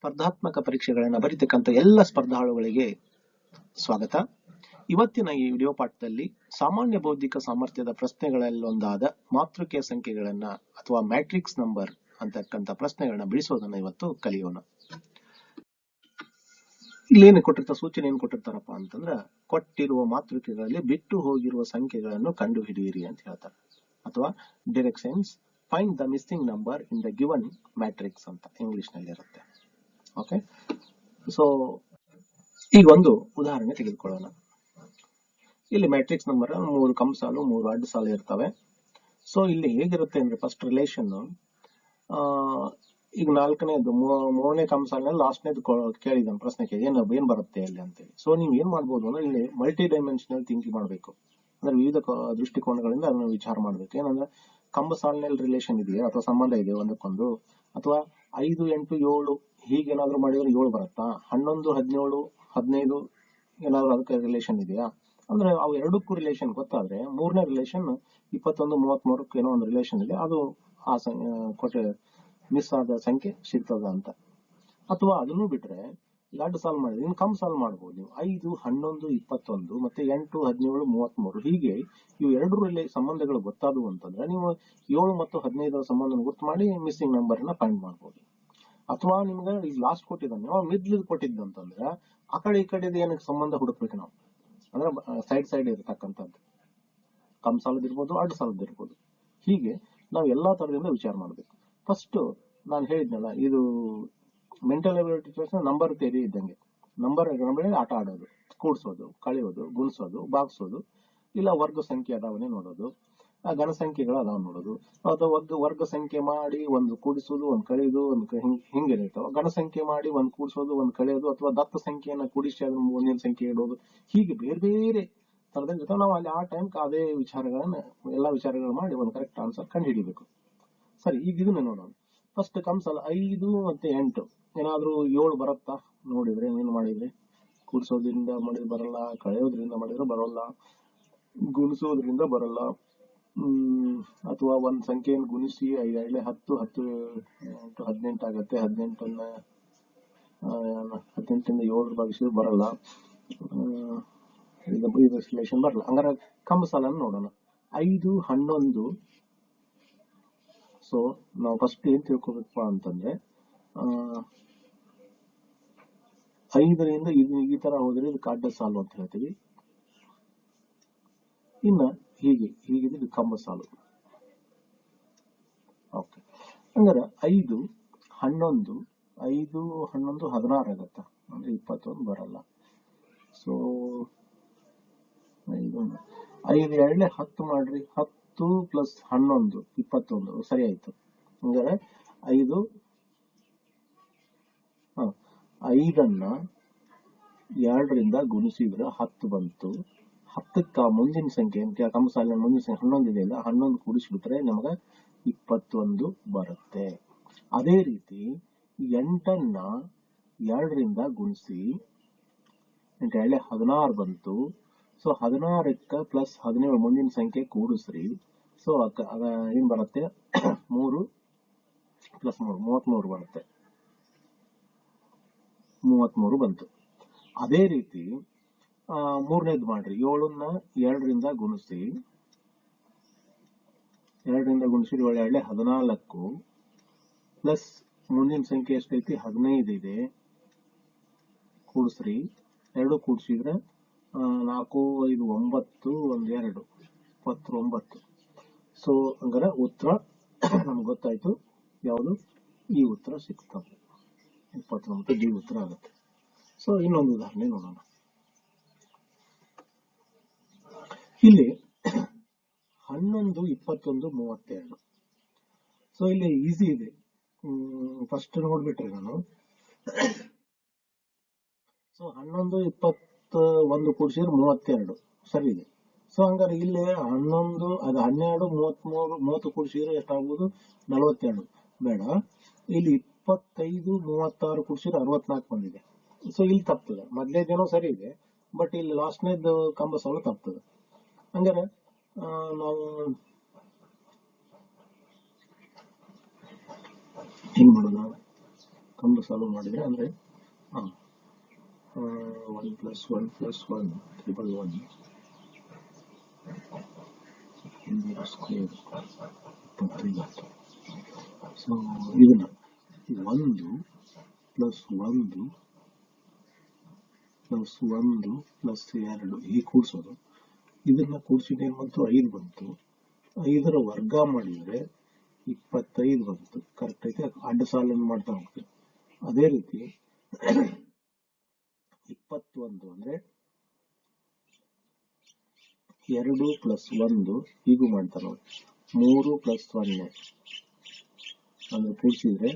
ಸ್ಪರ್ಧಾತ್ಮಕ ಪರೀಕ್ಷೆಗಳನ್ನು ಬರೀತಕ್ಕಂಥ ಎಲ್ಲ ಸ್ಪರ್ಧಾಳುಗಳಿಗೆ ಸ್ವಾಗತ. ಇವತ್ತಿನ ಈ ವಿಡಿಯೋ ಪಾಠದಲ್ಲಿ ಸಾಮಾನ್ಯ ಬೌದ್ಧಿಕ ಸಾಮರ್ಥ್ಯದ ಪ್ರಶ್ನೆಗಳಲ್ಲೊಂದಾದ ಮಾತೃಕೆ ಸಂಖ್ಯೆಗಳನ್ನ ಅಥವಾ ಮ್ಯಾಟ್ರಿಕ್ಸ್ ನಂಬರ್ ಅಂತಕ್ಕಂಥ ಪ್ರಶ್ನೆಗಳನ್ನ ಬಿಡಿಸೋದನ್ನ ಇವತ್ತು ಕಲಿಯೋಣ. ಇಲ್ಲೇನು ಕೊಟ್ಟಿರ್ತ ಸೂಚನೆ ಏನು ಕೊಟ್ಟಿರ್ತಾರಪ್ಪ ಅಂತಂದ್ರೆ, ಕೊಟ್ಟಿರುವ ಮಾತೃಕೆಗಳಲ್ಲಿ ಬಿಟ್ಟು ಹೋಗಿರುವ ಸಂಖ್ಯೆಗಳನ್ನು ಕಂಡು ಹಿಡಿಯಿರಿ ಅಂತ ಹೇಳ್ತಾರೆ. ಅಥವಾ directions find the missing number in the given matrix ಅಂತ ಇಂಗ್ಲಿಷ್ನಲ್ಲಿ ಇರುತ್ತೆ ಓಕೆ ಸೊ ಈಗ ಒಂದು ಉದಾಹರಣೆ ತೆಗೆದುಕೊಳ್ಳೋಣ. ಇಲ್ಲಿ ಮ್ಯಾಟ್ರಿಕ್ಸ್ ನಂಬರ್ ಮೂರು ಕಮ್ ಸಾಲು, ಮೂರು ಅಡ್ಡ ಸಾಲು ಇರ್ತವೆ. ಸೊ ಇಲ್ಲಿ ಹೇಗಿರುತ್ತೆ ಅಂದ್ರೆ ಫಸ್ಟ್ ರಿಲೇಷನ್ ಈಗ ನಾಲ್ಕನೇದು ಮೂರನೇ ಸಾಲಿನಲ್ಲಿ ಲಾಸ್ಟ್ನೇದು ಕೇಳಿದ ಪ್ರಶ್ನೆ ಕೇಳಿ, ಏನು, ಏನ್ ಬರುತ್ತೆ ಇಲ್ಲಿ ಅಂತೇಳಿ ಸೊ ನೀವು ಏನ್ ಮಾಡ್ಬೋದು ಅಂದ್ರೆ ಇಲ್ಲಿ ಮಲ್ಟಿ ಡೈಮೆನ್ಷನಲ್ ಥಿಂಕಿಂಗ್ ಮಾಡಬೇಕು. ಅಂದ್ರೆ ವಿವಿಧ ದೃಷ್ಟಿಕೋನಗಳಿಂದ ಅದನ್ನು ವಿಚಾರ ಮಾಡ್ಬೇಕು. ಏನಂದ್ರೆ ಕಂಬ ಸಾಲಿನಲ್ಲಿ ರಿಲೇಷನ್ ಇದೆಯಾ? ಅಥವಾ ಸಂಬಂಧ ಇದೆಯಾ ಒಂದಕ್ಕೊಂದು? ಅಥವಾ ಐದು ಎಂಟು ಏಳು ಹೀಗೇನಾದ್ರು ಮಾಡಿದ್ರೆ ಏಳು ಬರುತ್ತಾ? ಹನ್ನೊಂದು ಹದಿನೇಳು ಹದಿನೈದು ಏನಾದ್ರು ಅದಕ್ಕೆ ರಿಲೇಷನ್ ಇದೆಯಾ? ಅಂದ್ರೆ ಅವು ಎರಡಕ್ಕೂ ರಿಲೇಷನ್ ಗೊತ್ತಾದ್ರೆ ಮೂರನೇ ರಿಲೇಷನ್ ಇಪ್ಪತ್ತೊಂದು ಮೂವತ್ತ್ ಮೂರಕ್ಕೆ ಏನೋ ಒಂದು ರಿಲೇಷನ್ ಇದೆ ಅದು ಆ, ಕೊಟ್ಟೆ ಮಿಸ್ ಆದ ಸಂಖ್ಯೆ ಸಿಗ್ತದ ಅಂತ ಅಥವಾ ಅದನ್ನು ಬಿಟ್ರೆ ಎರಡು ಸಾಲ್ವ್ ಮಾಡಿದ್ರೆ ಇನ್ನು ಕಮ್ ಸಾಲ್ ಮಾಡ್ಬೋದು. ನೀವು ಐದು, ಹನ್ನೊಂದು, ಇಪ್ಪತ್ತೊಂದು, ಮತ್ತೆ ಎಂಟು, ಹದಿನೇಳು, ಮೂವತ್ಮೂರು. ಹೀಗೆ ಇವು ಎರಡರಲ್ಲಿ ಸಂಬಂಧಗಳು ಗೊತ್ತಾದವು ಅಂತಂದ್ರೆ ನೀವು ಏಳು ಮತ್ತು ಹದಿನೈದರ ಸಂಬಂಧ ಗೊತ್ತು ಮಾಡಿ ಮಿಸ್ಸಿಂಗ್ ನಂಬರ್ನ ಫೈಂಡ್ ಮಾಡ್ಬೋದು. ಅಥವಾ ನಿಮ್ಗೆ ಈಗ ಲಾಸ್ಟ್ ಕೊಟ್ಟಿದ್ದಾನೆ. ಅವ ಮಿಡ್ಲ್ ಕೊಟ್ಟಿದ್ದಂತಂದ್ರೆ ಆ ಕಡೆ ಈ ಏನಕ್ಕೆ ಸಂಬಂಧ ಹುಡುಕ್ಬೇಕು ನಾವು? ಅಂದ್ರೆ ಸೈಡ್ ಸೈಡ್ ಇರತಕ್ಕಂಥದ್ದು. ಕಮ್ ಸಾಲದ್ ಇರ್ಬೋದು ಅಡ್ಡ ಸಾಲದ್ ಇರ್ಬೋದು. ಹೀಗೆ ನಾವು ಎಲ್ಲಾ ತರದಿಂದ ವಿಚಾರ ಮಾಡ್ಬೇಕು. ಫಸ್ಟ್ ನಾನು ಹೇಳಿದ್ನಲ್ಲ, ಇದು ಮೆಂಟಲ್ ಅಬಿಲಿಟಿ ನಂಬರ್ ತೆರಿ ಇದ್ದಂಗೆ. ನಂಬರ್ ಮೇಲೆ ಆಟ ಆಡೋದು, ಕೂಡ್ಸೋದು, ಕಳೆಯೋದು, ಗುಣಿಸೋದು ಬಾಗ್ಸೋದು ಇಲ್ಲ ವರ್ಗ ಸಂಖ್ಯೆ ಅದಾವನೆ ನೋಡೋದು ಘನ ಸಂಖ್ಯೆಗಳು ಅದಾವ ನೋಡೋದು. ಅಥವಾ ಒಂದು ವರ್ಗ ಸಂಖ್ಯೆ ಮಾಡಿ ಒಂದು ಕೂಡಿಸೋದು, ಒಂದು ಕಳೆಯೋದು, ಒಂದು ಕ- ಹಿಂಗ್, ಹಿಂಗೆ ಇರ್ತಾವ ಘನ ಸಂಖ್ಯೆ ಮಾಡಿ ಒಂದು ಕೂಡಿಸೋದು, ಒಂದು ಕಳೆಯೋದು, ಅಥವಾ ದತ್ತ ಸಂಖ್ಯೆಯನ್ನ ಕೂಡಿಸಿ ಅದನ್ನ ಮುಂದಿನ ಸಂಖ್ಯೆ ಇಡೋದು. ಹೀಗೆ ಬೇರೆ ಬೇರೆ ತರದ ಜೊತೆ ನಾವು ಅಲ್ಲಿ ಆ ಟೈಮ್ ಅದೇ ವಿಚಾರಗಳನ್ನ, ಎಲ್ಲಾ ವಿಚಾರಗಳನ್ನ ಮಾಡಿ ಒಂದು ಕರೆಕ್ಟ್ ಆನ್ಸರ್ ಕಂಡು ಹಿಡಿಬೇಕು. ಸರಿ, ಈಗ ಇದನ್ನ ನೋಡೋಣ. ಫಸ್ಟ್ ಕಂಸಲ್ಲ ಐದು ಮತ್ತೆ ಎಂಟು. ಏನಾದ್ರೂ ಏಳು ಬರುತ್ತಾ? ನೋಡಿದ್ರೆ, ಏನು ಮಾಡಿದ್ರೆ? ಕೂಡಿಸೋದ್ರಿಂದ ಮಾಡಿದ್ರೆ ಬರಲ್ಲ, ಕಳೆಯೋದ್ರಿಂದ ಮಾಡಿದ್ರೆ ಬರೋಲ್ಲ, ಗುಣಿಸೋದ್ರಿಂದ ಬರಲ್ಲ. ಅಥವಾ ಒಂದ್ ಸಂಖ್ಯೆಯನ್ನು ಗುಣಿಸಿ ಐಳೆ ಹತ್ತು ಹತ್ತು, ಎಂಟು, ಹದಿನೆಂಟು ಆಗತ್ತೆ. ಹದಿನೆಂಟನ್ನ ಹದಿನೆಂಟರಿಂದ ಏಳು ಭಾಗಿಸಿದ್ರೆ ಬರಲ್ಲ. ಇದು ಇದು ರಿಲೇಷನ್ ಬರಲ್ಲ ಹಂಗಾರ ಕಂಬ ಸಾಲನ್ನು ನೋಡೋಣ. ಐದು, ಹನ್ನೊಂದು ಸೊ, ನಾವು ಫಸ್ಟ್ ಏನ್ ತಿಳ್ಕೊಬೇಕಪ್ಪ ಅಂತಂದ್ರೆ ಐದರಿಂದ ಇದು, ಈ ತರ ಹೋದ್ರೆ ಇದು ಕಾಡ್ಡ ಸಾಲು ಅಂತ ಹೇಳ್ತೀವಿ. ಇನ್ನ ಹೀಗೆ ಹೀಗಿದ್ರೆ ಇದು ಕಂಬ ಸಾಲು. ಓಕೆ. ಹಂಗಾರೆ ಐದು, ಹನ್ನೊಂದು ಐದು, ಹನ್ನೊಂದು, ಹದಿನಾರು ಆಗತ್ತ? ಅಂದ್ರೆ ಇಪ್ಪತ್ತೊಂದು ಬರಲ್ಲ. ಸೊ ಐದು ಐದು ಎರಡನೇ ಹತ್ತು ಮಾಡ್ರಿ. ಹತ್ತು ಪ್ಲಸ್ ಹನ್ನೊಂದು, ಇಪ್ಪತ್ತೊಂದು ಸರಿ ಆಯ್ತು ಹಂಗಾರೆ ಐದು ಐದನ್ನ ಎರಡರಿಂದ ಗುಣಿಸಿದ್ರೆ ಹತ್ತು ಬಂತು. ಹತ್ತಕ್ಕ ಮುಂದಿನ ಸಂಖ್ಯೆ ಕಮ್ಮ ಸಾಲಿನ ಮುಂದಿನ ಸಂಖ್ಯೆ ಹನ್ನೊಂದು ಇದೆಯಲ್ಲ ಹನ್ನೊಂದು ಕೂಡಿಸ್ಬಿಟ್ರೆ ನಮಗೆ ಇಪ್ಪತ್ತೊಂದು ಬರುತ್ತೆ. ಅದೇ ರೀತಿ ಎಂಟನ್ನ ಎರಡರಿಂದ ಗುಣಿಸಿ, ಎಂಟು ಎರಡೇ ಹದಿನಾರು ಬಂತು. ಸೊ ಹದಿನಾರಕ್ಕ ಪ್ಲಸ್ ಹದಿನೇಳು ಮುಂದಿನ ಸಂಖ್ಯೆ ಕೂಡಿಸ್ರಿ. ಸೊ ಅದ ಏನ್ ಬರುತ್ತೆ ಮೂರು ಪ್ಲಸ್ ಮೂರು ಮೂವತ್ಮೂರು ಬರುತ್ತೆ ಮೂವತ್ಮೂರು ಬಂತು ಅದೇ ರೀತಿ ಮೂರನೇದು ಮಾಡ್ರಿ ಏಳನ್ನ ಎರಡರಿಂದ ಗುಣಿಸಿ ಎರಡರಿಂದ ಗುಣಿಸಿ ಒಳ್ಳೆ ಹದಿನಾಲ್ಕು ಪ್ಲಸ್ ಮುಂದಿನ ಸಂಖ್ಯೆ ಎಷ್ಟೈತಿ ಹದಿನೈದು ಇದೆ ಕೂಡಿಸ್ರಿ ಎರಡು ಕೂಡಿಸಿದ್ರೆ ನಾಲ್ಕು ಐದು ಒಂಬತ್ತು ಒಂದ್, ಎರಡು。ಇಪ್ಪತ್ತೊಂಬತ್ತು ಸೊ ಹಂಗಾರೆ ಉತ್ತರ ನಮ್ಗೆ ಗೊತ್ತಾಯ್ತು. ಯಾವುದು? ಈ ಉತ್ತರ ಸಿಗ್ತದೆ ಇಪ್ಪತ್ತೊಂಬತ್ತು ಡಿ ಉತ್ತರ ಆಗುತ್ತೆ. ಸೊ ಇನ್ನೊಂದು ಉದಾಹರಣೆ ನೋಡೋಣ. ಇಲ್ಲಿ ಹನ್ನೊಂದು, ಇಪ್ಪತ್ತೊಂದು, ಮೂವತ್ತೆರಡು. ಸೊ ಇಲ್ಲಿ ಈಸಿ ಇದೆ. ಫಸ್ಟ್ ನೋಡ್ಬಿಟ್ರೆ ನಾನು. ಸೊ ಹನ್ನೊಂದು ಇಪ್ಪತ್ತ ಒಂದು ಕೂಡಿಸಿದ್ರೆ ಮೂವತ್ತೆರಡು. ಸರಿ ಇದೆ. ಸೊ ಹಂಗಾರೆ ಇಲ್ಲಿ ಹನ್ನೊಂದು, ಅದು ಹನ್ನೆರಡು, ಮೂವತ್ಮೂರು, ಮೂವತ್ತು ಕೂಡಿಸಿದ್ರೆ ಎಷ್ಟಾಗ್ಬೋದು? ನಲವತ್ತೆರಡು. ಬೇಡ. ಇಲ್ಲಿ ಇಪ್ಪತ್ತೈದು, ಮೂವತ್ತಾರು ಕೂಡಿಸಿದ್ರೆ ಅರವತ್ನಾಲ್ಕು ಬಂದಿದೆ. ಸೊ ಇಲ್ಲಿ ತಪ್ತದೆ. ದಿನ ಸರಿ ಇದೆ. ಬಟ್ ಇಲ್ಲಿ ಲಾಸ್ಟ್ನೇದು ಕಂಬ ಸಾಲು ತಪ್ತದೆ. ಹಂಗಾರೆ ನಾವು ಹಿಂಗ್ ಮಾಡೋದು? ಕಂಬ ಸಾಲ್ವ್ ಮಾಡಿದ್ರೆ ಅಂದ್ರೆ one plus one plus one triple one square ಇಪ್ಪತ್ತೈದು ಸೊ ಇದನ್ನ ಒಂದು ಪ್ಲಸ್ ಒಂದು ಪ್ಲಸ್ ಒಂದು ಪ್ಲಸ್ ಎರಡು ಹೀಗೆ ಕೂಡಿಸೋದು ಇದನ್ನ ಕೂಡಿಸಿದ್ರೆ ಏನ್ ಬಂತು ಐದು ಬಂತು ಐದರ ವರ್ಗ ಮಾಡಿದ್ರೆ ಇಪ್ಪತ್ತೈದು ಬಂತು ಕರೆಕ್ಟ್ ಐತೆ ಅಡ್ಡ ಸಾಲನ್ನು ಮಾಡ್ತಾ ಹೋಗ್ತೀವಿ ಅದೇ ರೀತಿ ಇಪ್ಪತ್ತೊಂದು ಅಂದ್ರೆ ಎರಡು ಪ್ಲಸ್ ಒಂದು ಹೀಗೂ ಮಾಡ್ತಾರೆ ನೋಡಿ. ಮೂರು ಪ್ಲಸ್ ಸೊನ್ನೆ ಅಂದ್ರೆ ಕೂಡಿಸಿದ್ರೆ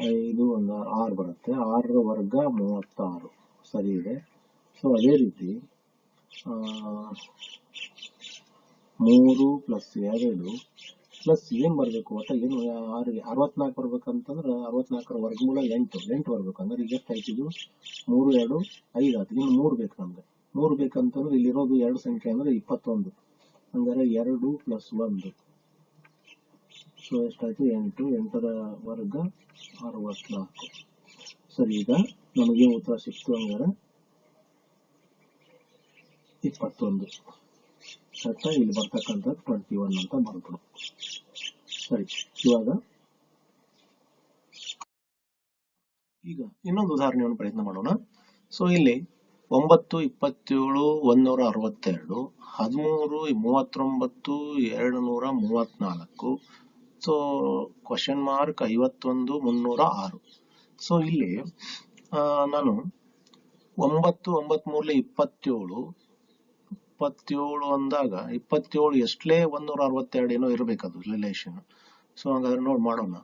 ಐದು ಒಂದು ಆರು ಬರುತ್ತೆ. ಆರರ ವರ್ಗ ಮೂವತ್ತಾರು. ಸರಿ ಇದೆ. ಸೊ ಅದೇ ರೀತಿ ಮೂರು ಪ್ಲಸ್ ಎರಡು ಪ್ಲಸ್ ಏನ್ ಬರಬೇಕು? ಅಂತ ಏನು, ಆರು, ಅರವತ್ನಾಲ್ಕು ಬರ್ಬೇಕಂತಂದ್ರೆ ಅರವತ್ನಾಲ್ಕರ ವರ್ಗಮೂಲ ಎಂಟು. ಎಂಟು ಬರ್ಬೇಕು. ಅಂದ್ರೆ ಈಗ ಇದು? ಮೂರು, ಎರಡು, ಐದು ಆಯ್ತು. ಇನ್ನು ಮೂರು ಬೇಕು ನಮ್ಗೆ. ಮೂರು ಬೇಕಂತಂದ್ರೆ ಇಲ್ಲಿರೋದು ಎರಡು ಸಂಖ್ಯೆ ಅಂದ್ರೆ ಇಪ್ಪತ್ತೊಂದು. ಅಂದರೆ ಎರಡು ಪ್ಲಸ್ ಒಂದು. ಸೊ ಎಷ್ಟಾಯ್ತು? ಎಂಟು. ಎಂಟರ ವರ್ಗ ಅರವತ್ನಾಲ್ಕು. ಸರಿ, ಈಗ ನಮಗೆ ಉತ್ತರ ಸಿಕ್ತು ಅಂದರೆ ಇಪ್ಪತ್ತೊಂದು. ಕರೆಕ್ಟಾ ಇಲ್ಲಿ ಬರ್ತಕ್ಕಂಥ ಟ್ವೆಂಟಿ ಒನ್ ಅಂತ ಬರ್ಬೋದು ಸರಿ, ಇವಾಗ ಈಗ ಇನ್ನೊಂದು ಉದಾಹರಣೆಯನ್ನು ಪ್ರಯತ್ನ ಮಾಡೋಣ. ಸೊ ಇಲ್ಲಿ ಒಂಬತ್ತು, ಇಪ್ಪತ್ತೇಳು, ಒಂದೂರ ಅರವತ್ತೆರಡು, ಹದಿಮೂರು, ಮೂವತ್ತೊಂಬತ್ತು ಎರಡು ನೂರ ಮೂವತ್ನಾಲ್ಕು. ಸೊ ಕ್ವಶನ್ ಮಾರ್ಕ್ ಐವತ್ತೊಂದು, ಮುನ್ನೂರ ಆರು. ಸೊ ಇಲ್ಲಿ ನಾನು ಒಂಬತ್ತು ಒಂಬತ್ ಮೂರ್ಲೆ ಇಪ್ಪತ್ತೇಳು ಇಪ್ಪತ್ತೇಳು ಅಂದಾಗ, ಇಪ್ಪತ್ತೇಳು ಎಷ್ಟಲೇ ಒಂದೂರ ಅರವತ್ತೆರಡು ಏನೋ ಇರಬೇಕದು ರಿಲೇಷನ್ ಸೊ ಹಂಗಾದ್ರೆ ನೋಡಿ ಮಾಡೋಣ.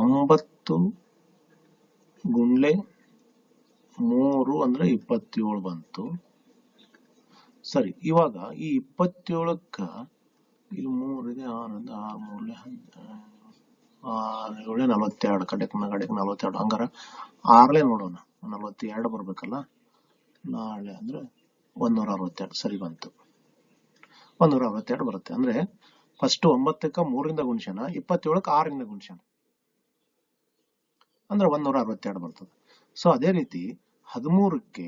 ಒಂಬತ್ತು ಗುಂಡ್ಲೆ ಮೂರು ಅಂದ್ರೆ ಇಪ್ಪತ್ತೇಳು ಬಂತು. ಸರಿ, ಇವಾಗ ಈ ಇಪ್ಪತ್ತೇಳಕ್ಕ ಇಲ್ಲಿ ಮೂರಿಗೆ ಇದೆ ಆರು ಮೂರಲೆ ಆರು ಏಳೆ, ನಲವತ್ತೆರಡು, ಕಡೆಕ್ ಕಡೆಕ್ ನಲವತ್ತೆರಡು. ಹಂಗಾರ ಆರ್ಲೆ ನೋಡೋಣ. ನಲವತ್ತೆರಡು ಬರ್ಬೇಕಲ್ಲ? ನಾಳೆ ಅಂದ್ರೆ ಒಂದೂರ ಅರವತ್ತೆರಡು. ಸರಿ ಬಂತು. ಒಂದೂರ ಅರವತ್ತೆರಡು ಬರುತ್ತೆ. ಅಂದ್ರೆ ಫಸ್ಟ್ ಒಂಬತ್ತಕ್ಕ ಮೂರಿಂದ ಗುಣಿಸೋಣ, ಇಪ್ಪತ್ತೇಳಕ್ಕೆ ಆರಿಂದ ಗುಣಿಸೋಣ. ಅಂದ್ರೆ ಒಂದೂರ ಅರವತ್ತೆರಡು ಬರ್ತದೆ. ಸೊ ಅದೇ ರೀತಿ ಹದಿಮೂರಕ್ಕೆ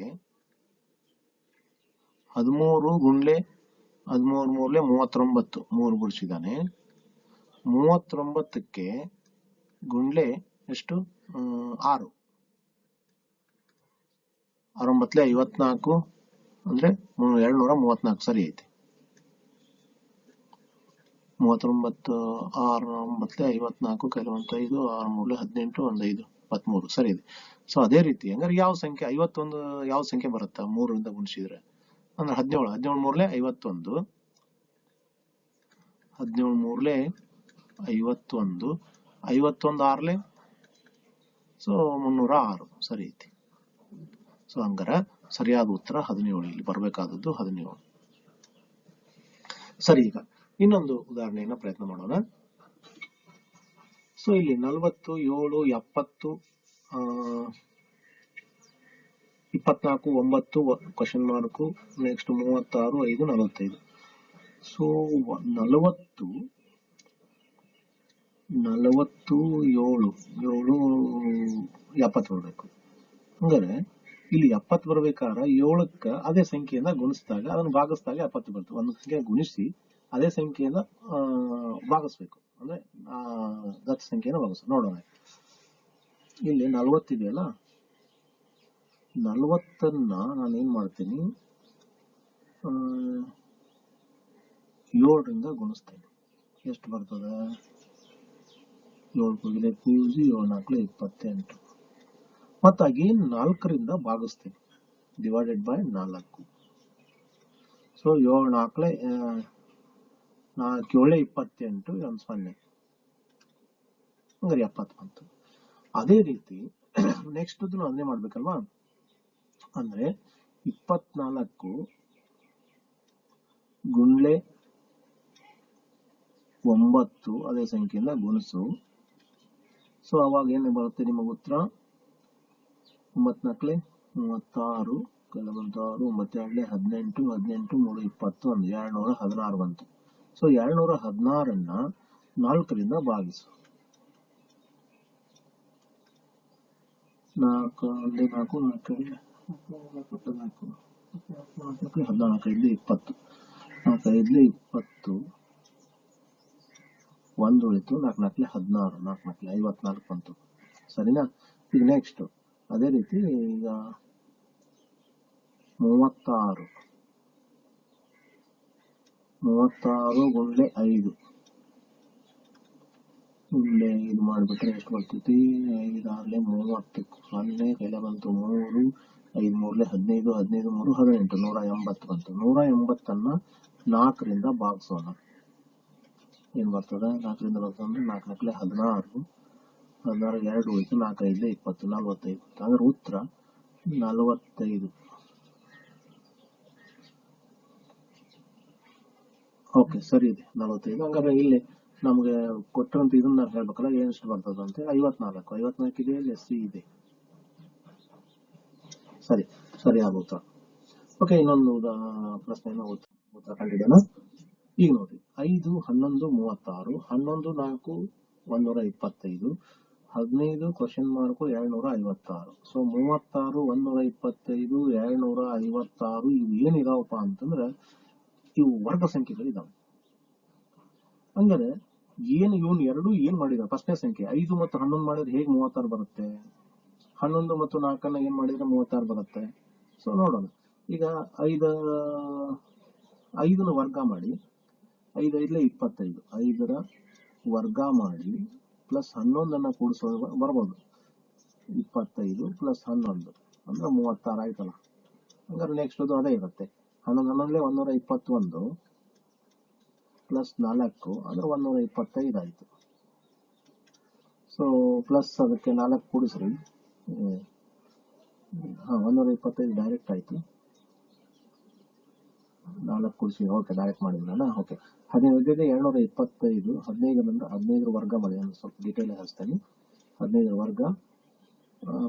ಹದಿಮೂರು ಗುಂಡ್ಲೆ ಹದಿಮೂರು ಮೂರ್ಲೆ ಮೂವತ್ತೊಂಬತ್ತು, ಮೂರು ಗುಡಿಸಿದಾನೆ ಮೂವತ್ತೊಂಬತ್ತಕ್ಕೆ ಗುಂಡ್ಲೆ ಎಷ್ಟು? ಆರು. ಆರೊಂಬತ್ಲೆ ಐವತ್ನಾಲ್ಕು ಅಂದ್ರೆ ಎರಡು ನೂರ ಮೂವತ್ನಾಲ್ಕು ಸರಿ ಐತಿ. ಮೂವತ್ತೊಂಬತ್ತು, ಆರು, ಒಂಬತ್ತಲೆ ಐವತ್ನಾಲ್ಕು, ಕೆಲವೊಂದು ಐದು, ಆರು ಮೂರಲೆ ಹದಿನೆಂಟು, ಒಂದು ಐದು ಸರಿ ಇದೆ. ಸೊ ಅದೇ ರೀತಿ, ಹಂಗಾರೆ ಯಾವ ಸಂಖ್ಯೆ, ಐವತ್ತೊಂದು ಯಾವ ಸಂಖ್ಯೆ ಬರುತ್ತೆ? ಮೂರರಿಂದ ಗುಣಿಸಿದ್ರೆ. ಅಂದ್ರೆ ಹದಿನೇಳು ಹದಿನೇಳು, ಮೂರಲೆ ಐವತ್ತೊಂದು. ಹದಿನೇಳು, ಮೂರಲೆ ಐವತ್ತೊಂದು. ಐವತ್ತೊಂದು, ಆರ್ಲೆ? ಸೊ ಮುನ್ನೂರ ಆರು. ಸರಿ ಐತಿ. ಸೊ ಹಂಗಾರೆ ಸರಿಯಾದ ಉತ್ತರ ಹದಿನೇಳು. ಇಲ್ಲಿ ಬರಬೇಕಾದದ್ದು ಹದಿನೇಳು. ಸರಿ ಈಗ. ಇನ್ನೊಂದು ಉದಾಹರಣೆಯನ್ನ ಪ್ರಯತ್ನ ಮಾಡೋಣ. ಸೊ ಇಲ್ಲಿ ನಲವತ್ತು, ಏಳು, ಎಪ್ಪತ್ತು ಇಪ್ಪತ್ನಾಲ್ಕು, ಒಂಬತ್ತು ಕ್ವಶನ್ ಮಾರ್ಕು ನೆಕ್ಸ್ಟ್ ಮೂವತ್ತಾರು, ಐದು, ನಲವತ್ತೈದು. ಸೊ ನಲವತ್ತು ನಲವತ್ತು, ಏಳು ಏಳು, ಎಪ್ಪತ್ತು ಬರಬೇಕು. ಹಂಗಾರೆ ಇಲ್ಲಿ ಎಪ್ಪತ್ತು ಬರ್ಬೇಕಾದ್ರೆ ಏಳಕ್ಕ ಅದೇ ಸಂಖ್ಯೆಯಿಂದ ಗುಣಿಸಿದಾಗ, ಅದನ್ನು ಭಾಗಿಸಿದಾಗ ಎಪ್ಪತ್ತು ಬರ್ತದೆ ಒಂದು ಸಂಖ್ಯೆ ಗುಣಿಸಿ ಅದೇ ಸಂಖ್ಯೆಯಿಂದ ಆ, ಭಾಗಿಸ್ಬೇಕು. ಅಂದ್ರೆ ದತ್ತ ಸಂಖ್ಯೆನ ಭಾಗಿಸ್ ನೋಡೋಣ. ಇಲ್ಲಿ ನಲವತ್ತಿದೆಯಲ್ಲ? ನಲವತ್ತನ್ನ ನಾನು ಏನ್ ಮಾಡ್ತೀನಿ ಏಳರಿಂದ ಗುಣಿಸ್ತೇನೆ. ಎಷ್ಟು ಬರ್ತದೆ? ಏಳು ಕೂಗಿಲೆ ಕೂಸಿ ಏಳು ನಾಲ್ಕು ಇಪ್ಪತ್ತೆಂಟು. ಮತ್ತೆ ಅಗೇನ್ ನಾಲ್ಕರಿಂದ ಭಾಗಿಸ್ತೇನೆ. ಡಿವೈಡೆಡ್ ಬೈ ನಾಲ್ಕು. ಸೊ ಏಳು ನಾಲ್ಕಲೆ ನಾಲ್ಕು ಏಳೆ ಇಪ್ಪತ್ತೆಂಟು ಒಂದು ಸೊನ್ನೆ. ಹಂಗಾರೆ ಎಪ್ಪತ್ತು ಬಂತು. ಅದೇ ರೀತಿ ನೆಕ್ಸ್ಟ್ ಅದನ್ನೇ ಮಾಡ್ಬೇಕಲ್ವಾ? ಅಂದ್ರೆ ಇಪ್ಪತ್ನಾಲ್ಕು ಗುಂಡ್ಲೆ ಒಂಬತ್ತು, ಅದೇ ಸಂಖ್ಯೆಯಿಂದ ಗುಣಿಸು. ಸೊ ಅವಾಗ ಏನು ಬರುತ್ತೆ ನಿಮಗೆ ಉತ್ತರ? ಒಂಬತ್ನಾಲ್ಕಲೆ ಮೂವತ್ತಾರು ಕೆಲವೊಂದಾರು ಒಂಬತ್ತೆರಡಲೆ ಹದಿನೆಂಟು ಹದಿನೆಂಟು, ಮೂರು ಇಪ್ಪತ್ತು, ಒಂದು ಎರಡ್ನೂರ ಹದಿನಾರು ಬಂತು. ಸೊ ಎರಡ್ನೂರ ಹದಿನಾರನ್ನ ನಾಲ್ಕರಿಂದ ಭಾಗಿಸು. ನಾಲ್ಕು, ಅಲ್ಲಿ ನಾಲ್ಕು ನಾಲ್ಕು ನಾಲ್ಕು ನಾಲ್ಕು ಇಪ್ಪತ್ತು. ನಾಲ್ಕೈದ್ಲಿ ಇಪ್ಪತ್ತು. ಒಂದು ಉಳಿತು, ನಾಲ್ಕು ನಾಲ್ಕಲಿ ಹದಿನಾರು, ನಾಲ್ಕು ನಾಲ್ಕಲಿ ಐವತ್ನಾಲ್ಕು ಬಂತು. ಸರಿನಾ? ಈಗ ನೆಕ್ಸ್ಟ್ ಅದೇ ರೀತಿ ಈಗ ಮೂವತ್ತಾರು. ಮೂವತ್ತಾರು ಗುಂಡೆ ಐದು. ಗುಂಡೆ ಇದು ಮಾಡಿಬಿಟ್ರೆ ಎಷ್ಟು ಬರ್ತೈತಿ? ಐದಾರಲೆ ಮೂವತ್ತು. ಸೊನ್ನೆ ಕೈಲೆ ಬಂತು ಮೂರು ಐದು ಮೂರ್ಲೆ ಹದಿನೈದು ಹದಿನೈದು ಮೂರು, ಹದಿನೆಂಟು. ನೂರ ಎಂಬತ್ತು ಬಂತು. ನೂರ ಎಂಬತ್ತನ್ನ ನಾಲ್ಕರಿಂದ ಭಾಗಿಸೋಣ. ಏನ್ ಬರ್ತದ? ನಾಲ್ಕರಿಂದ ಬರ್ತದೆ ನಾಲ್ಕು ನಾಲ್ಕಲೆ ಹದಿನಾರು. ಹದಿನಾರು ಎರಡು ಹೋಯ್ತು ನಾಲ್ಕೈದು ಇಪ್ಪತ್ತು, ನಲ್ವತ್ತೈದು. ಅಂದ್ರೆ ಉತ್ತರ ನಲವತ್ತೈದು. ಓಕೆ, ಸರಿ ಇದೆ. ನಲವತ್ತೈದು. ಹಂಗಾದ್ರೆ ಇಲ್ಲಿ ನಮ್ಗೆ ಕೊಟ್ಟಂತ ಇದನ್ನ ಹೇಳ್ಬೇಕಲ್ಲ ಏನಿಷ್ಟು ಬರ್ತದ ಅಂತ ಐವತ್ನಾಲ್ಕು. ಇದೆ ಎಸ್ ಸಿ ಇದೆ. ಸರಿ ಸರಿ ಆಗುತ್ತ ಓಕೆ, ಇನ್ನೊಂದು ಉತ್ತ- ಉತ್ತರ ಕಂಡಿದ್ದೇನ ಈಗ ನೋಡಿ, ಐದು, ಹನ್ನೊಂದು, ಮೂವತ್ತಾರು, ಹನ್ನೊಂದು, ನಾಲ್ಕು, ಒಂದೂರ ಇಪ್ಪತ್ತೈದು, ಹದಿನೈದು ಕ್ವಶನ್ ಮಾರ್ಕು ಎರಡ್ನೂರ ಐವತ್ತಾರು. ಸೊ ಮೂವತ್ತಾರು, ಒಂದೂರ ಇಪ್ಪತ್ತೈದು, ಎರಡ್ನೂರ ಐವತ್ತಾರು, ಇವು ಏನಿದಾವಪ್ಪ ಅಂತಂದ್ರೆ ಇವು ವರ್ಗ ಸಂಖ್ಯೆಗಳಿದಾವೆ ಹಂಗಾರೆ ಏನು ಇವನು ಎರಡು ಏನ್ ಮಾಡಿದ? ಫಸ್ಟ್ನೇ ಸಂಖ್ಯೆ, ಐದು ಮತ್ತು ಹನ್ನೊಂದು ಮಾಡಿದ್ರೆ ಹೇಗೆ ಮೂವತ್ತಾರು ಬರುತ್ತೆ? ಹನ್ನೊಂದು ಮತ್ತು ನಾಲ್ಕನ್ನ ಏನ್ ಮಾಡಿದ್ರೆ ಮೂವತ್ತಾರು ಬರುತ್ತೆ? ಸೊ ನೋಡೋಣ. ಈಗ ಐದ, ಐದನ ವರ್ಗ ಮಾಡಿ, ಐದು ಐದಲೇ ಇಪ್ಪತ್ತೈದು. ಐದರ ವರ್ಗ ಮಾಡಿ, ಪ್ಲಸ್ ಹನ್ನೊಂದನ್ನ ಕೂಡಿಸೋ ಬರ್ಬೋದು. ಇಪ್ಪತ್ತೈದು ಪ್ಲಸ್ ಹನ್ನೊಂದು. ಅಂದ್ರೆ ಮೂವತ್ತಾರು ಆಯ್ತಲ್ಲ? ಹಂಗಾರೆ ನೆಕ್ಸ್ಟ್ ಅದು ಅದೇ ಇರುತ್ತೆ. ಹನ್ನೊಂದು ಹನ್ನೊಂದಲೇ ಒಂದೂರ ಇಪ್ಪತ್ತೊಂದು ಪ್ಲಸ್ ನಾಲ್ಕು ಅಂದ್ರೆ ಒಂದೂರ ಇಪ್ಪತ್ತೈದು ಆಯಿತು ಸೊ ಪ್ಲಸ್ ಅದಕ್ಕೆ ನಾಲ್ಕು ಕೂಡಿಸ್ರಿ. ಹಾಂ ಒಂದೂರ ಇಪ್ಪತ್ತೈದು ಡೈರೆಕ್ಟ್ ಆಯಿತು. ನಾಲ್ಕು ಕೂಡಿಸಿ, ಓಕೆ ಡೈರೆಕ್ಟ್ ಮಾಡಿದ್ರಲ್ಲ, ಓಕೆ. ಹದಿನೈದು ಎರಡ್ನೂರ ಇಪ್ಪತ್ತೈದು ಹದಿನೈದರಿಂದ ಹದಿನೈದರ ವರ್ಗ ಮಾಡಿ ನಾನು ಸ್ವಲ್ಪ ಡೀಟೇಲ್ ಹಚ್ತೇನೆ. ಹದಿನೈದರ ವರ್ಗ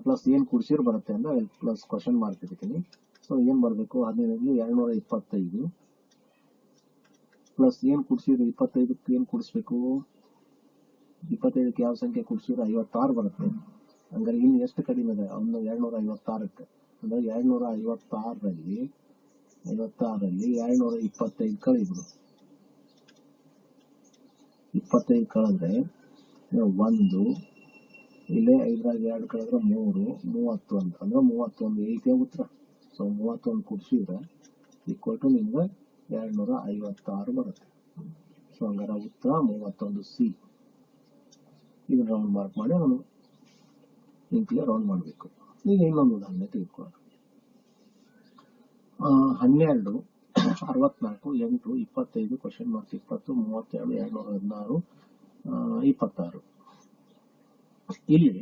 ಪ್ಲಸ್ ಏನು ಕೂಡಿಸಿರು ಬರುತ್ತೆ ಅಂದರೆ ಪ್ಲಸ್ ಕ್ವಶನ್ ಮಾರ್ಕ್ ಸೊ ಏನ್ ಬರಬೇಕು ಹದಿನೈದರಲ್ಲಿ ಎರಡ್ನೂರ ಇಪ್ಪತ್ತೈದು. ಪ್ಲಸ್ ಏನ್ ಕೂಡಿಸಿದ್ರೆ? ಇಪ್ಪತ್ತೈದಕ್ಕೆ ಏನ್ ಕುಡಿಸ್ಬೇಕು? ಇಪ್ಪತ್ತೈದಕ್ಕೆ ಯಾವ ಸಂಖ್ಯೆ ಕೂಡಿಸಿದ್ರೆ? ಐವತ್ತಾರು ಬರುತ್ತೆ. ಹಂಗಾರೆ ಇನ್ನು ಎಷ್ಟು ಕಡಿಮೆ ಇದೆ? ಒಂದು ಎರಡ್ನೂರ ಐವತ್ತಾರಕ್ಕೆ. ಅಂದ್ರೆ ಎರಡ್ನೂರ ಐವತ್ತಾರರಲ್ಲಿ ಐವತ್ತಾರರಲ್ಲಿ ಎರಡ್ನೂರ ಇಪ್ಪತ್ತೈದು ಕಳಿದ್ರು. ಇಪ್ಪತ್ತೈದು ಕಳೆದ್ರೆ ಒಂದು, ಇಲ್ಲೇ ಐದ್ರಾಗ ಎರಡು ಕಳೆದ್ರೆ ಮೂರು, ಮೂವತ್ತೊಂದು. ಅಂದ್ರೆ ಮೂವತ್ತೊಂದು ಐತೆ ಉತ್ತರ? ಸೊ ಮೂವತ್ತೊಂದು ಕೂಡಿಸಿದ್ರೆ ಈಕ್ವಲ್ ಟು ನಿಮ್ಗೆ ಎರಡ್ನೂರ ಐವತ್ತಾರು ಬರುತ್ತೆ. ಸೊ ಹಂಗಾರ ಉತ್ತರ ಮೂವತ್ತೊಂದು ಸಿ ಇದನ್ನ ರೌಂಡ್ ಮಾರ್ಕ್ ಮಾಡಿ ನಾನು ಇಂಕ್ಲೆ ರೌಂಡ್ ಮಾಡಬೇಕು. ಈಗ ಇನ್ನೊಂದು ಉದಾಹರಣೆ ತೆಗೆದುಕೊಳ್ಳೋಣ ಹನ್ನೆರಡು, ಅರವತ್ನಾಲ್ಕು, ಎಂಟು, ಇಪ್ಪತ್ತೈದು ಕ್ವಶನ್ ಮಾರ್ಕ್ ಇಪ್ಪತ್ತು, ಮೂವತ್ತೆರಡು ಎರಡ್ನೂರ ಹದಿನಾರು ಇಪ್ಪತ್ತಾರು. ಇಲ್ಲಿ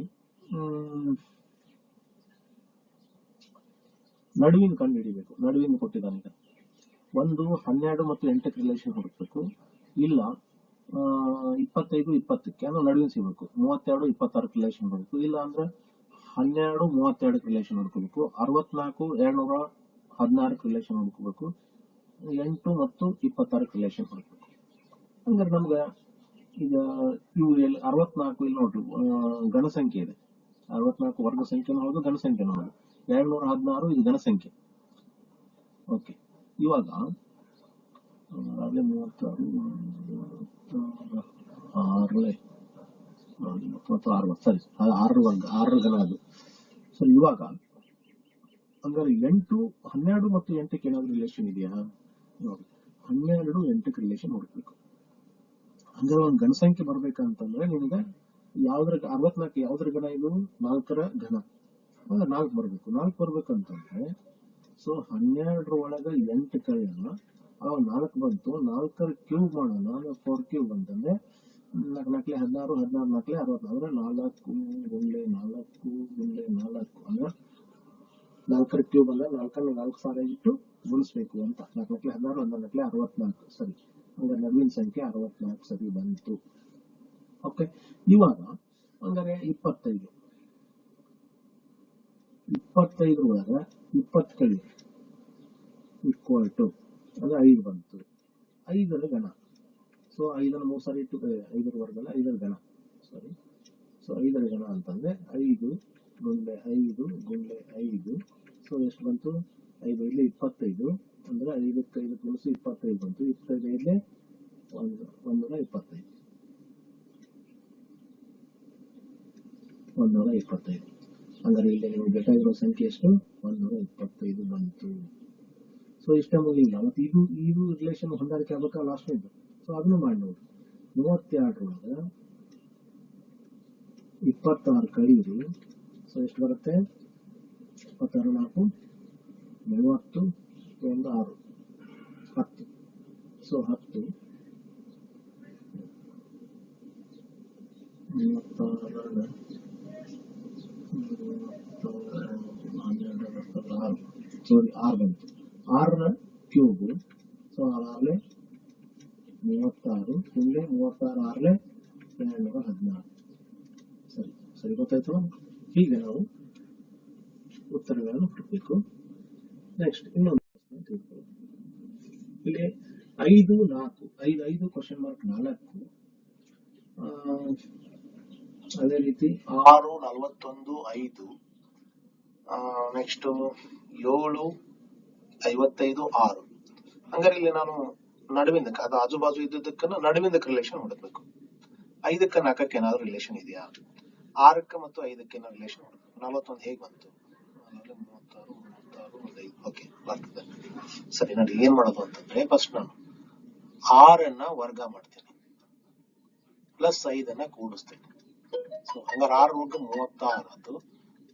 ನಡುವಿನ ಕಂಡು ಹಿಡಿಬೇಕು ನಡುವಿನ ಕೊಟ್ಟಿದ್ದಾನೆ ಈಗ ಒಂದು ಹನ್ನೆರಡು ಮತ್ತು ಎಂಟಕ್ಕೆ ರಿಲೇಷನ್ ಹುಡುಕ್ಬೇಕು. ಇಲ್ಲ ಇಪ್ಪತ್ತೈದು, ಇಪ್ಪತ್ತಕ್ಕೆ, ಅಂದ್ರೆ ನಡುವಿನ ಸಿಗಬೇಕು. ಮೂವತ್ತೆರಡು ಇಪ್ಪತ್ತಾರಕ್ಕೆ ರಿಲೇಷನ್ ಹುಡುಕ್ಬೇಕು. ಇಲ್ಲ ಅಂದ್ರೆ ಹನ್ನೆರಡು, ಮೂವತ್ತೆರಡಕ್ಕೆ ರಿಲೇಷನ್ ಹುಡುಕಬೇಕು. ಅರವತ್ನಾಲ್ಕು, ಎರಡ್ನೂರ ಹದಿನಾರಕ್ಕೆ ರಿಲೇಷನ್ ಹುಡುಕಬೇಕು. ಎಂಟು ಮತ್ತು ಇಪ್ಪತ್ತಾರಕ್ಕೆ ರಿಲೇಷನ್ ಹುಡುಕಬೇಕು. ಅಂದ್ರೆ ನಮ್ಗೆ ಈಗ ಇವು ಎಲ್ಲಿ ಅರವತ್ನಾಲ್ಕು ಇಲ್ಲಿ ನೋಡ್ರಿ ಗಣಸಂಖ್ಯೆ ಗಣ ಸಂಖ್ಯೆ ಇದೆ. ಅರವತ್ನಾಲ್ಕು ವರ್ಗ ಸಂಖ್ಯೆ ನೋಡೋದು ಗಣ ಸಂಖ್ಯೆನೂ ಹೌದು. ಎರಡ್ನೂರ ಹದಿನಾರು ಇದು ಜನಸಂಖ್ಯೆ. ಸಂಖ್ಯೆ ಓಕೆ ಇವಾಗ ಆ, ಅದೇ ಮೂವತ್ತಾರು ಆರಲೆ ನೋಡಿ ಮತ್ತು ಅರವತ್ತು ಸರಿ ಆರು ವರ್ಗ ಆರರ ಗಣ ಅದು. ಸೊ ಇವಾಗ ಹಂಗಾರೆ ಎಂಟು ಹನ್ನೆರಡು ಮತ್ತು ಎಂಟಕ್ಕೆ ಏನಾದ್ರು ರಿಲೇಷನ್ ಇದೆಯಾ? ಹನ್ನೆರಡು ಎಂಟಕ್ಕೆ ರಿಲೇಷನ್ ಹುಡುಕ್ಬೇಕು. ಹಂಗಾರೆ ಒಂದು ಗಣಸಂಖ್ಯೆ ಬರ್ಬೇಕಂತಂದ್ರೆ ನಿನಗೆ ಯಾವ್ದ್ರ ಅರವತ್ನಾಲ್ಕು ಯಾವ್ದ್ರ ಗಣ ಇದು? ನಾಲ್ಕರ ಘನ. ನಾಲ್ಕು ಬರಬೇಕು. ನಾಲ್ಕು ಬರ್ಬೇಕಂತಂದ್ರೆ, ಸೊ ಹನ್ನೆರಡರ ಒಳಗೆ ಎಂಟು ಕಳೆಯೋಣ ಅವಾಗ ನಾಲ್ಕು ಬಂತು. ನಾಲ್ಕರ ಕ್ಯೂಬ್ ಮಾಡೋಣ. ಫೋರ್ ಕ್ಯೂಬ್ ಅಂತಂದ್ರೆ ನಾಲ್ಕು ನಾಲ್ಕಲೆ ಹದಿನಾರು ಹದಿನಾರು ನಾಲ್ಕಲೆ ಅರವತ್ತು. ಅಂದ್ರೆ ನಾಲ್ಕು ಗುಂಡ್ಲೆ ನಾಲ್ಕು ಗುಂಡ್ಲೆ ನಾಲ್ಕು. ಅಂದ್ರೆ ನಾಲ್ಕರ ಕ್ಯೂಬ್ ಅಂದ್ರೆ ನಾಲ್ಕನ್ನು ನಾಲ್ಕು ಸಾವಿರ ಇಟ್ಟು ಗುಣಿಸ್ಬೇಕು ಅಂತ. ನಾಲ್ಕು ನಾಲ್ಕಲೆ ಹದಿನಾರು ಹದಿನಾರು ನಾಲ್ಕಲೆ ಅರವತ್ನಾಲ್ಕು. ಸರಿ. ಹಂಗಾರೆ ನಡುವಿನ ಸಂಖ್ಯೆ ಅರವತ್ನಾಲ್ಕು ಸರಿ ಬಂತು. ಓಕೆ. ಇವಾಗ, ಹಂಗಾರೆ ಇಪ್ಪತ್ತೈದು. ಇಪ್ಪತ್ತೈದರ ಒಳಗೆ ಇಪ್ಪತ್ತು ಕಳಿ ಈಕ್ವಲ್ ಟು ಅದು ಐದು ಬಂತು. ಐದರ ಗಣ ಸೊ ಐದನ್ನು ಮೂರು ಸಾರಿ ಇಟ್ಟು ಐದರ ವರ್ಗ ಅಲ್ಲ ಐದರ ಗಣ ಸಾರಿ ಸೊ ಐದರ ಗಣ ಅಂತಂದ್ರೆ ಐದು ಗುಂಡ್ಲೆ ಐದು ಗುಂಡ್ಲೆ ಐದು. ಸೊ ಎಷ್ಟು ಬಂತು? ಐದು ಇಲ್ಲಿ ಇಪ್ಪತ್ತೈದು. ಅಂದ್ರೆ ಐದಕ್ಕೆ ಐದು ಇಪ್ಪತ್ತೈದು ಬಂತು. ಇಪ್ಪತ್ತೈದು ಇಲ್ಲಿ ಒಂದು, ಒಂದೂರ ಇಪ್ಪತ್ತೈದು. ಒಂದೂರ ಇಪ್ಪತ್ತೈದು. ಅಂದ್ರೆ ಇಲ್ಲಿ ನಿಮಗೆ ಬೇಕಾಗಿರೋ ಸಂಖ್ಯೆ ಎಷ್ಟು? ಒಂದೂರ ಇಪ್ಪತ್ತೈದು ಬಂತು ಸೊ ಇಷ್ಟೇ ಮುಗಿಲ್ಲ ಮತ್ತೆ ಇದು ಇದು ರಿಲೇಷನ್ ಹೊಂದಾಣಿಕೆ ಆಗ್ಬೇಕಾ? ಲಾಸ್ಟ್ ಇದ್ದು ಸೊ ಅದನ್ನು ಮಾಡಿ ನೋಡಿ. ಮೂವತ್ತೆರಡರೊಳಗೆ ಇಪ್ಪತ್ತಾರು ಕಳೀರಿ ಸೊ ಎಷ್ಟು ಬರುತ್ತೆ? ಇಪ್ಪತ್ತಾರು, ನಾಲ್ಕು, ಮೂವತ್ತು, ಒಂದು, ಆರು. ಹತ್ತು. ಸೊ ಹತ್ತು. ಆರು ಸಾರಿ ಆರ್ ಬಂತು ಆರ್ನ ಕ್ಯೂಬ್ ಸೊ ಆರಲೆ ಮೂವತ್ತಾರು ಇಲ್ಲೇ ಮೂವತ್ತಾರು ಆರಲೆ ಹನ್ನೆರಡು ಹದಿನಾರು. ಸರಿ ಸರಿ ಗೊತ್ತಾಯ್ತು ಹೀಗೆ ನಾವು ಉತ್ತರಗಳನ್ನು ಹುಡುಕಬೇಕು ನೆಕ್ಸ್ಟ್ ಇನ್ನೊಂದು ತಿಳ್ಕೊಳ್ಳೋಣ ಇಲ್ಲಿ ಐದು ನಾಲ್ಕು, ಐದು ಐದು ಕ್ವಶನ್ ಮಾರ್ಕ್ ನಾಲ್ಕು. ಅದೇ ರೀತಿ ಆರು, ನಲವತ್ತೊಂದು, ಐದು ನೆಕ್ಸ್ಟ್ ಏಳು, ಐವತ್ತೈದು, ಆರು. ಹಂಗಾರೆ ಇಲ್ಲಿ ನಾನು ನಡುವಿಂದಕ್ಕೆ ಅದು ಆಜು ಬಾಜು ಇದ್ದದಕ್ಕನ್ನ ನಡುವಿಂದಕ್ಕೆ ರಿಲೇಷನ್ ಹುಡುಕ್ಬೇಕು. ಐದಕ್ಕೆ ನಾಲ್ಕಕ್ಕೆ ಏನಾದ್ರು ರಿಲೇಷನ್ ಇದೆಯಾ? ಆರಕ್ಕೆ ಮತ್ತು ಐದಕ್ಕೆ ಏನಾದ್ರು ರಿಲೇಷನ್ ಹುಡುಕ್ಬೇಕು. ನಲವತ್ತೊಂದು ಹೇಗೆ ಬಂತು? ಮೂವತ್ತಾರು ಮೂವತ್ತಾರು, ಒಂದು ಐದು. ಓಕೆ ಬರ್ತದೆ. ಸರಿ ನಾನು ಏನ್ ಮಾಡೋದು ಅಂತಂದ್ರೆ ಫಸ್ಟ್ ನಾನು ಆರನ್ನ ವರ್ಗ ಮಾಡ್ತೇನೆ. ಪ್ಲಸ್ ಐದನ್ನ ಕೂಡಿಸ್ತೇನೆ. ಸೊ ಹಂಗಾರೆ ಆರು ವರ್ಗ ಮೂವತ್ತಾರು ಆಯ್ತು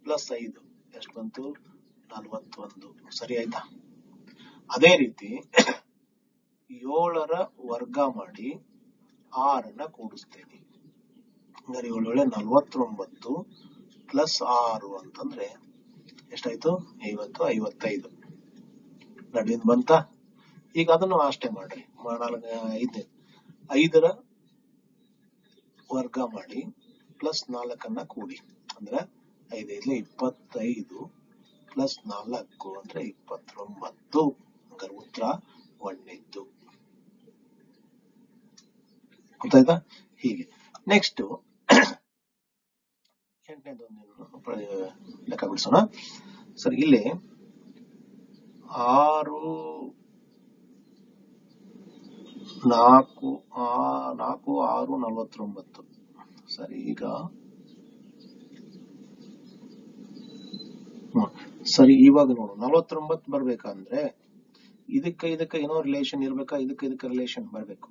ಪ್ಲಸ್ ಐದು. ಎಷ್ಟು ಬಂತು? ನಲ್ವತ್ತೊಂದು. ಸರಿ ಆಯ್ತಾ? ಅದೇ ರೀತಿ ಏಳರ ವರ್ಗ ಮಾಡಿ ಆರನ್ನ ಕೂಡಿಸ್ತೇನೆ. ಹಂಗಾರೆ ಏಳು ಏಳೆ ನಲ್ವತ್ತೊಂಬತ್ತು ಪ್ಲಸ್ ಆರು ಅಂತಂದ್ರೆ ಎಷ್ಟಾಯ್ತು? ಐವತ್ತು, ಐವತ್ತೈದು. ನಡುವಿಂದ ಬಂತ? ಈಗ ಅದನ್ನು ಅಷ್ಟೇ ಮಾಡ್ರಿ. ಮ- ಐದು. ಐದರ ವರ್ಗ ಮಾಡಿ ಪ್ಲಸ್ ನಾಲ್ಕನ್ನ ಕೂಡಿ. ಅಂದ್ರೆ ಐದೈದ್ಲೆ ಇಪ್ಪತ್ತೈದು ಪ್ಲಸ್ ನಾಲ್ಕು ಅಂದ್ರೆ ಇಪ್ಪತ್ತೊಂಬತ್ತು. ಹಂಗಾರೆ ಉತ್ತರ ಒಂದಿತ್ತು ಗೊತ್ತಾಯ್ತಾ? ಹೀಗೆ. ನೆಕ್ಸ್ಟ್ ಎಂಟನೇದು ಲೆಕ್ಕ ಬಿಡಿಸೋಣ. ಸರಿ, ಇಲ್ಲಿ ಆರು, ನಾಲ್ಕು ನಾಲ್ಕು, ಆರು, ನಲವತ್ತೊಂಬತ್ತು. ಸರಿ, ಈಗ. ಸರಿ, ಇವಾಗ ನೋಡು. ನಲವತ್ತೊಂಬತ್ತು ಬರ್ಬೇಕಂದ್ರೆ ಇದಕ್ಕೆ ಇದಕ್ಕೆ ಏನೋ ರಿಲೇಷನ್ ಇರ್ಬೇಕಾ? ಇದಕ್ಕೆ ಇದಕ್ಕೆ ರಿಲೇಷನ್ ಬರ್ಬೇಕು.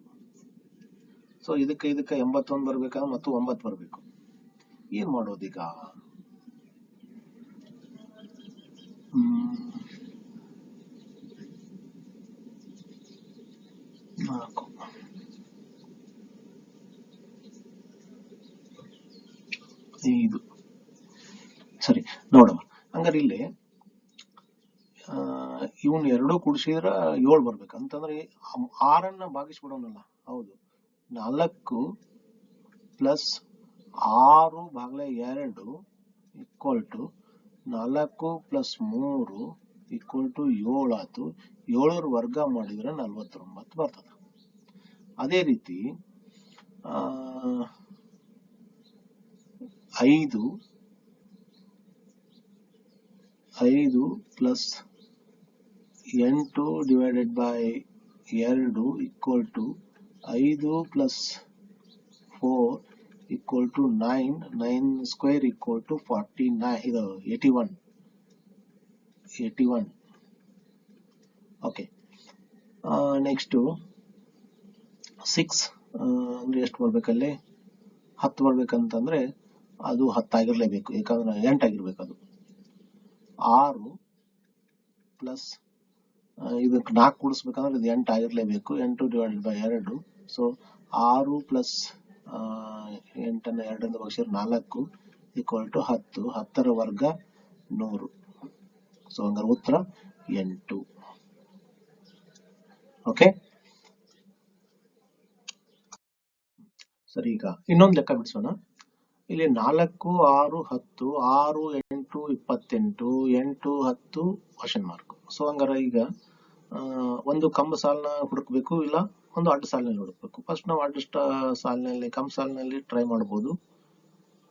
ಸೊ ಇದಕ್ಕೆ ಇದಕ್ಕೆ ಎಂಬತ್ತೊಂದು ಬರ್ಬೇಕಾ? ಮತ್ತು ಒಂಬತ್ತು ಬರ್ಬೇಕು. ಏನ್ ಮಾಡೋದೀಗ. ನಾಲ್ಕು. ಐದು ಸರಿ ನೋಡೋಣ. ಹಂಗಾರೆ ಇಲ್ಲಿ ಇವನ್ ಎರಡೂ ಕೂಡಿಸಿದ್ರ ಏಳು ಬರ್ಬೇಕು. ಅಂತಂದ್ರೆ ಆರನ್ನ ಭಾಗಿಸ್ಬಿಡೋನಲ್ಲ. ಹೌದು. ನಾಲ್ಕು ಪ್ಲಸ್ ಆರು ಭಾಗಲೇ ಎರಡು ಈಕ್ವಲ್ ಟು ನಾಲ್ಕು ಪ್ಲಸ್ ಮೂರು ಈಕ್ವಲ್ ಟು ಏಳು ಆತು ಏಳರ ವರ್ಗ ಮಾಡಿದ್ರೆ ನಲ್ವತ್ತೊಂಬತ್ತು ಬರ್ತದೆ. ಅದೇ ರೀತಿ ಆ, ಐದು ಐದು ಪ್ಲಸ್ ಎಂಟು ಡಿವೈಡೆಡ್ ಬೈ ಎರಡು ಈಕ್ವಲ್ ಟು ಐದು plus four equal to nine nine square equal to forty nine ಇದು eighty one eighty one okay next six ಅಂದ್ರೆ ಎಷ್ಟು ಬರ್ಬೇಕಲ್ಲಿ? ಹತ್ತು ಬರ್ಬೇಕಂತಂದ್ರೆ ಅದು ಹತ್ತಾಗಿರ್ಲೇಬೇಕು ಯಾಕಂದ್ರೆ ಎಂಟಾಗಿರ್ಬೇಕು ಅದು ಆರು ಪ್ಲಸ್ ಇದಕ್ಕೆ ನಾಲ್ಕು ಕೂಡಿಸ್ಬೇಕಂದ್ರೆ ಇದು ಎಂಟು ಆಗಿರಲೇಬೇಕು ಎಂಟು ಡಿವೈಡೆಡ್ ಬೈ ಎರಡು. ಸೊ, ಆರು ಪ್ಲಸ್ ಎಂಟನ್ನ ಎರಡರಿಂದ ಭಾಗಿಸಿದ್ರೆ ನಾಲ್ಕು ಈಕ್ವಲ್ ಟು ಹತ್ತು, ಹತ್ತರ ವರ್ಗ ನೂರು. ಸೊ ಹಂಗಾರೆ ಉತ್ತರ ಎಂಟು. ಓಕೆ? ಸರಿ, ಈಗ ಇನ್ನೊಂದು ಲೆಕ್ಕ ಬಿಡಿಸೋಣ. ಇಲ್ಲಿ ನಾಲ್ಕು ಆರು ಹತ್ತು ಆರು ಎಂಟು ಇಪ್ಪತ್ತೆಂಟು ಎಂಟು ಹತ್ತು ಕ್ವಶನ್ ಮಾರ್ಕ್ ಸೊ ಹಂಗಾರ ಈಗ ಒಂದು ಕಂಬ ಸಾಲನ್ನ ಹುಡುಕ್ಬೇಕು ಇಲ್ಲ ಒಂದು ಅಡ್ಡ ಸಾಲಿನಲ್ಲಿ ಹುಡುಕ್ಬೇಕು ಫಸ್ಟ್ ನಾವು ಅಡ್ಡ ಸಾಲಿನಲ್ಲಿ ಕಂಬ ಸಾಲಿನಲ್ಲಿ ಟ್ರೈ ಮಾಡ್ಬೋದು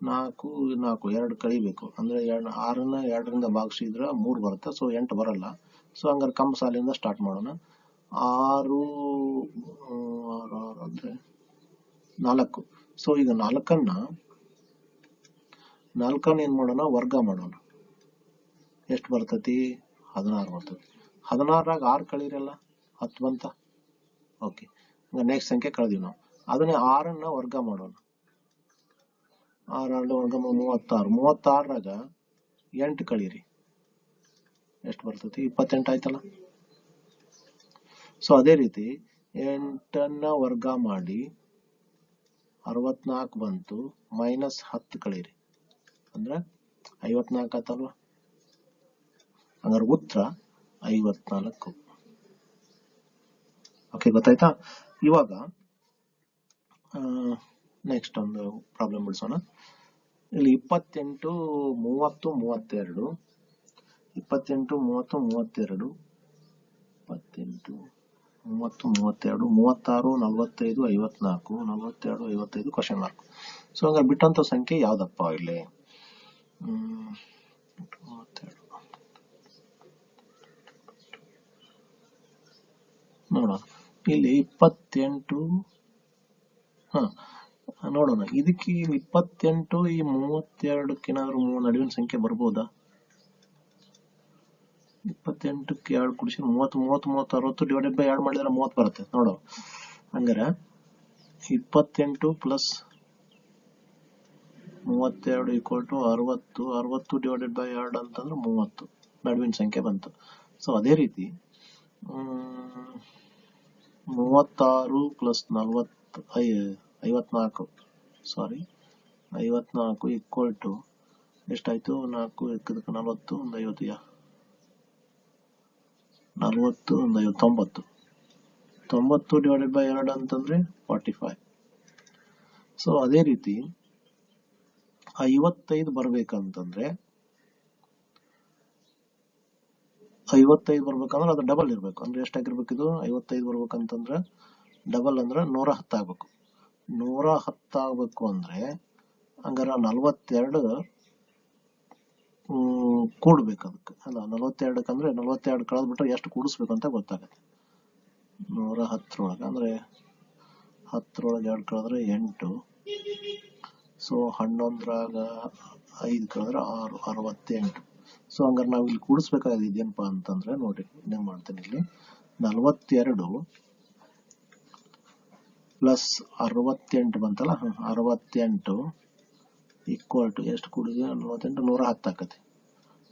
ನಾಲ್ಕು ನಾಲ್ಕು ಎರಡು ಕಳಿಬೇಕು ಅಂದ್ರೆ ಎರಡು ಆರನ್ನ ಎರಡರಿಂದ ಭಾಗಿಸಿದ್ರೆ ಮೂರು ಬರುತ್ತೆ ಸೊ ಎಂಟು ಬರಲ್ಲ ಸೊ ಹಂಗಾರೆ ಕಂಬ ಸಾಲಿಂದ ಸ್ಟಾರ್ಟ್ ಮಾಡೋಣ ಆರು ಆರು ಆರು ಅಂದ್ರೆ ನಾಲ್ಕು ಸೊ ಈಗ ನಾಲ್ಕನ್ನ ನಾಲ್ಕನ್ನ ಏನ್ ಮಾಡೋಣ? ವರ್ಗ ಮಾಡೋಣ. ಎಷ್ಟು ಬರ್ತತಿ? ಹದಿನಾರು ಬರ್ತೈತಿ. ಹದಿನಾರಾಗ ಆರು ಕಳೀರಲ್ಲ? ಹತ್ತು ಬಂತ? ಓಕೆ. ನೆಕ್ಸ್ಟ್ ಸಂಖ್ಯೆ ಕಳೆದಿವಿ ನಾವು. ಅದನ್ನೇ ಆರನ್ನ ವರ್ಗ ಮಾಡೋಣ. ಆರು ವರ್ಗ ಮೂವತ್ತಾರು. ಮೂವತ್ತಾರರಾಗ ಎಂಟು ಕಳೀರಿ. ಎಷ್ಟು ಬರ್ತತಿ? ಇಪ್ಪತ್ತೆಂಟು ಆಯ್ತಲ್ಲ? ಸೊ ಅದೇ ರೀತಿ ಎಂಟನ್ನ ವರ್ಗ ಮಾಡಿ ಅರವತ್ನಾಲ್ಕು ಬಂತು, ಮೈನಸ್ ಹತ್ತು ಕಳೀರಿ. ಅಂದ್ರೆ ಐವತ್ನಾಲ್ಕು ಆತಲ್ವ ಹಂಗಾರೆ ಉತ್ತರ ಐವತ್ನಾಲ್ಕು. ಓಕೆ ಗೊತ್ತಾಯ್ತಾ? ಇವಾಗ ನೆಕ್ಸ್ಟ್ ಒಂದು ಪ್ರಾಬ್ಲಮ್ ಬಿಡಿಸೋಣ. ಇಲ್ಲಿ ಇಪ್ಪತ್ತೆಂಟು ಮೂವತ್ತು ಮೂವತ್ತೆರಡು, ಇಪ್ಪತ್ತೆಂಟು ಮೂವತ್ತು ಮೂವತ್ತೆರಡು, ಇಪ್ಪತ್ತೆಂಟು ಮೂವತ್ತು ಮೂವತ್ತೆರಡು, ಮೂವತ್ತಾರು, ನಲ್ವತ್ತೈದು, ಐವತ್ನಾಲ್ಕು, ನಲವತ್ತೆರಡು, ಐವತ್ತೈದು ಕ್ವಶನ್ ಮಾರ್ಕ್ ಸೊ ಹಂಗಾರೆ ಬಿಟ್ಟಂತ ಸಂಖ್ಯೆ ಯಾವ್ದಪ್ಪ ಇಲ್ಲಿ? ನೋಡೋಣ. ಇಲ್ಲಿ ಇಪ್ಪತ್ತೆಂಟು, ಹಾ, ನೋಡೋಣ. ಇದಕ್ಕೆ ಇಪ್ಪತ್ತೆಂಟು, ಈ ಮೂವತ್ತೆರಡಕ್ಕೇನಾದ್ರೂ ನಡುವಿನ ಸಂಖ್ಯೆ ಬರ್ಬೋದಾ? ಇಪ್ಪತ್ತೆಂಟಕ್ಕೆ ಎರಡು ಕುಡಿಸಿ ಮೂವತ್ತು ಮೂವತ್ತು ಮೂವತ್ತು ಅರವತ್ತು ಡಿವೈಡೆಡ್ ಬೈ ಎರಡು ಮಾಡಿದ್ರೆ ಮೂವತ್ತು ಬರುತ್ತೆ. ನೋಡು ಹಂಗಾರೆ, ಇಪ್ಪತ್ತೆಂಟು ಪ್ಲಸ್ ಮೂವತ್ತೆರಡು ಈಕ್ವಲ್ ಟು ಅರವತ್ತು ಅರವತ್ತು ಡಿವೈಡೆಡ್ ಬೈ ಎರಡು ಅಂತಂದ್ರೆ ಮೂವತ್ತು. ನಡುವಿನ ಸಂಖ್ಯೆ ಬಂತು. ಸೊ ಅದೇ ರೀತಿ ಮೂವತ್ತಾರು ಪ್ಲಸ್ ನಲ್ವತ್ತು, ಐ, ಐವತ್ನಾಲ್ಕು ಸಾರಿ ಐವತ್ನಾಲ್ಕು ಈಕ್ವಲ್ ಟು ಎಷ್ಟಾಯ್ತು? ನಾಲ್ಕು ಎಕ್ಕದಕ್ಕೆ ನಲವತ್ತು, ಒಂದು ಐವತ್ತು, ಯಾ? ನಲವತ್ತು, ಒಂದು ಐವತ್ತು, ತೊಂಬತ್ತು. ತೊಂಬತ್ತು ಡಿವೈಡೆಡ್ ಬೈ ಎರಡು ಅಂತಂದ್ರೆ ಫಾರ್ಟಿ ಫೈವ್ ಸೊ ಅದೇ ರೀತಿ ಐವತ್ತೈದು ಬರ್ಬೇಕಂತಂದ್ರೆ, ಐವತ್ತೈದು ಬರ್ಬೇಕಂದ್ರೆ ಅದು ಡಬಲ್ ಇರ್ಬೇಕು. ಅಂದ್ರೆ ಎಷ್ಟಾಗಿರ್ಬೇಕು ಇದು? ಐವತ್ತೈದು ಬರ್ಬೇಕಂತಂದ್ರೆ ಡಬಲ್ ಅಂದ್ರೆ ನೂರ ಹತ್ತಾಗಬೇಕು ನೂರ ಹತ್ತಾಗಬೇಕು ಅಂದ್ರೆ ಹಂಗಾರ ನಲ್ವತ್ತೆರಡು ಕೂಡ್ಬೇಕು ಅದಕ್ಕೆ. ಅಲ್ಲ, ನಲವತ್ತೆರಡಕ್ಕೆ ಅಂದ್ರೆ ನಲ್ವತ್ತೆರಡು ಕಳೆದ್ ಬಿಟ್ರೆ ಎಷ್ಟು ಕೂಡಿಸ್ಬೇಕು ಅಂತ ಗೊತ್ತಾಗತ್ತೆ. ನೂರ ಹತ್ತರೊಳಗೆ ಅಂದ್ರೆ ಹತ್ತರೊಳಗೆ ಎರಡು ಕಳೆದ್ರೆ ಎಂಟು. ಸೊ ಹನ್ನೊಂದರಾಗ ಐದು ಕಳೆದ್ರೆ ಆರು, ಅರವತ್ತೆಂಟು. ಸೊ ಹಂಗಾರೆ ನಾವು ಇಲ್ಲಿ ಕೂಡಿಸ್ಬೇಕಾಗಿದೆ ಇದೇನಪ್ಪ ಅಂತಂದ್ರೆ ನೋಡ್ರಿ ಇನ್ನೇನ್ ಮಾಡ್ತೇನೆ ಇಲ್ಲಿ. ನಲವತ್ತೆರಡು ಪ್ಲಸ್ ಅರವತ್ತೆಂಟು ಬಂತಲ್ಲ? ಅರವತ್ತೆಂಟು ಈಕ್ವಲ್ ಟು ಎಷ್ಟು ಕೂಡಿದೆ? ನಲವತ್ತೆಂಟು, ನೂರ ಹತ್ತು ಆಕತಿ.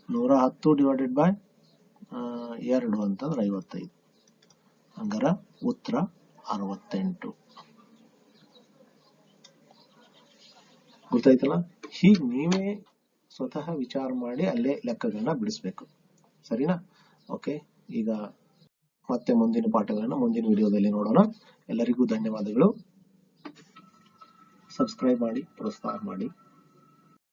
ನೂರ ಹತ್ತು ಡಿವೈಡೆಡ್ ಬೈ ಎರಡು ಅಂತಂದ್ರೆ ಐವತ್ತೈದು. ಹಂಗಾರ ಉತ್ತರ ಅರವತ್ತೆಂಟು. ಗೊತ್ತಾಯ್ತಲ್ಲ? ಹೀಗೆ ನೀವೇ ಸ್ವತಃ ವಿಚಾರ ಮಾಡಿ ಅಲ್ಲೇ ಲೆಕ್ಕಗಳನ್ನ ಬಿಡಿಸ್ಬೇಕು. ಸರಿನಾ? ಓಕೆ, ಈಗ ಮತ್ತೆ ಮುಂದಿನ ಪಾಠಗಳನ್ನ ಮುಂದಿನ ವಿಡಿಯೋದಲ್ಲಿ ನೋಡೋಣ. ಎಲ್ಲರಿಗೂ ಧನ್ಯವಾದಗಳು. ಸಬ್ಸ್ಕ್ರೈಬ್ ಮಾಡಿ ಪ್ರೋತ್ಸಾಹ ಮಾಡಿ.